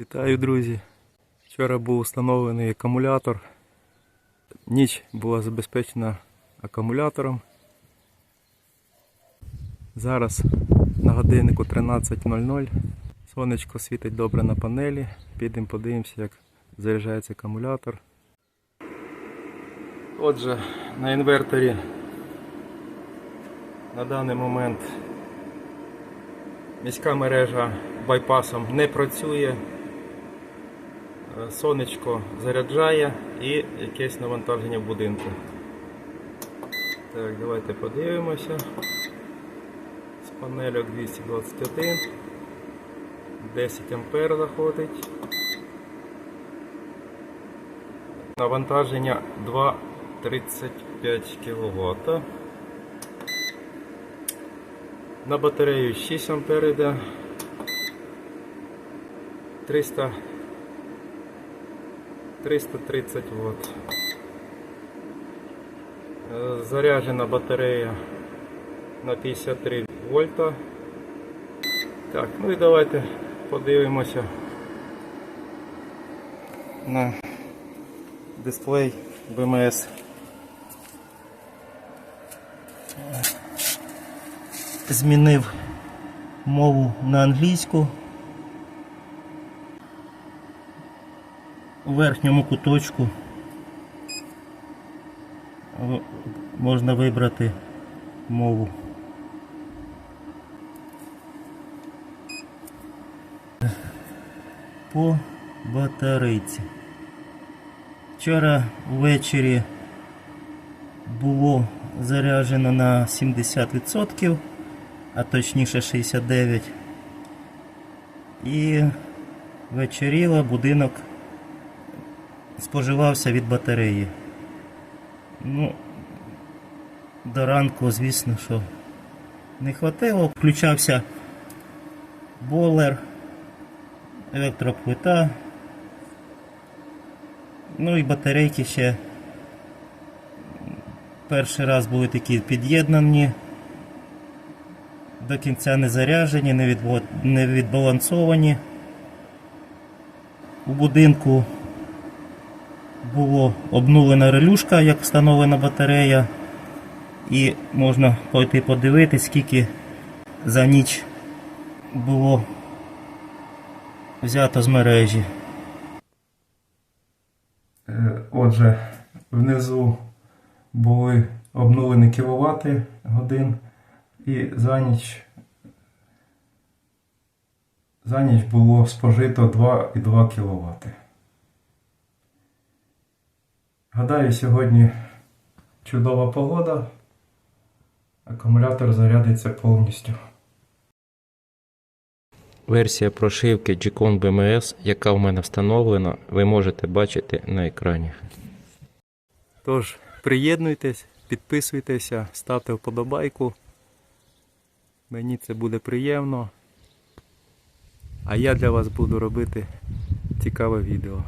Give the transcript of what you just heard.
Вітаю, друзі! Вчора був встановлений акумулятор. Ніч була забезпечена акумулятором. Зараз на годиннику 13.00. Сонечко світить добре на панелі. Підемо подивимося, як заряджається акумулятор. Отже, на інверторі на даний момент міська мережа байпасом не працює. Сонечко заряджає і якесь навантаження в будинку. Так, давайте подивимося. З панельок 221, 10 ампер заходить. Навантаження 2,35 кВт. На батарею 6 ампер йде. 300 330 Вт. Е, Заряджена батарея на 53 вольта. Так, ну і давайте подивимося на дисплей BMS. Змінив мову на англійську. Верхньому куточку можна вибрати мову. По батарейці. Вчора ввечері було заряджено на 70%, а точніше 69%. І вечеріло будинок споживався від батареї. Ну, до ранку, звісно, що не хватило. Включався бойлер, електроплита. Ну і батарейки ще перший раз були такі під'єднані, до кінця не відбо- не відбалансовані. У будинку було обнулена релюшка, як встановлена батарея, і можна пойти подивитись, скільки за ніч було взято з мережі. Е, Отже, внизу були обнулені кіловати годин і за ніч за ніч було спожито 2,2 кВт. Гадаю, сьогодні чудова погода. Акумулятор зарядиться повністю. Версія прошивки G-Con BMS, яка в мене встановлена, ви можете бачити на екрані. Тож, приєднуйтесь, підписуйтеся, ставте вподобайку. Мені це буде приємно. А я для вас буду робити цікаве відео.